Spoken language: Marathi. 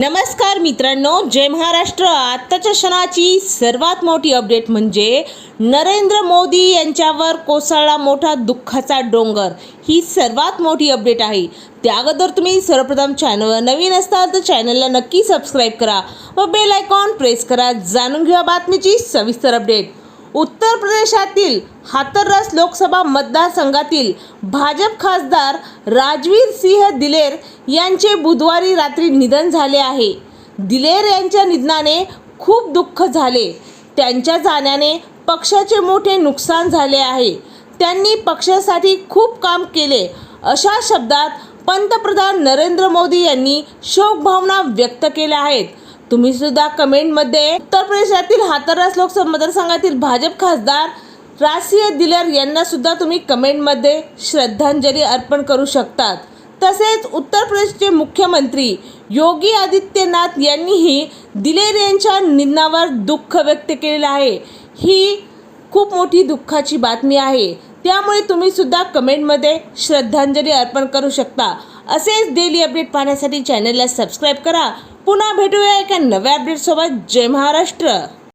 नमस्कार मित्रांनो जय महाराष्ट्र. आत्ताच्या क्षणाची सर्वात मोठी अपडेट म्हणजे नरेंद्र मोदी यांच्यावर कोसळला मोठा दुःखाचा डोंगर. ही सर्वात मोठी अपडेट आहे. त्या अगोदर तुम्ही सर्वप्रथम चॅनलवर नवीन असताल तर चॅनलला नक्की सबस्क्राईब करा व बेल आयकॉन प्रेस करा. जाणून घ्या बातमीची सविस्तर अपडेट उत्तर प्रदेशातील हातरस लोकसभा मतदारसंघातील भाजप खासदार राजवीर सिंह दिलेर यांचे बुधवारी रात्री निधन झाले आहे. दिलेर यांच्या निधनाने खूप दुःख झाले. त्यांच्या जाण्याने पक्षाचे मोठे नुकसान झाले आहे. त्यांनी पक्षासाठी खूप काम केले. अशा शब्दात पंतप्रधान नरेंद्र मोदी यांनी शोकभावना व्यक्त केल्या आहेत. तुम्ही सुद्धा कमेंटमध्ये उत्तर प्रदेशातील हाथरस लोकसभा मतदारसंघातील भाजप खासदार रासिया दिलर यांना सुद्धा तुम्ही कमेंटमध्ये श्रद्धांजली अर्पण करू शकतात. तसेच उत्तर प्रदेशचे मुख्यमंत्री योगी आदित्यनाथ यांनीही दिलेर यांच्या निधनावर दुःख व्यक्त केलेलं आहे. ही खूप मोठी दुःखाची बातमी आहे. त्यामुळे तुम्ही सुद्धा कमेंटमध्ये श्रद्धांजली अर्पण करू शकता. असेच डेली अपडेट पाहण्यासाठी चॅनलला सबस्क्राईब करा. पुन्हा भेटूया एका नव्या अपडेटसोबत जय महाराष्ट्र!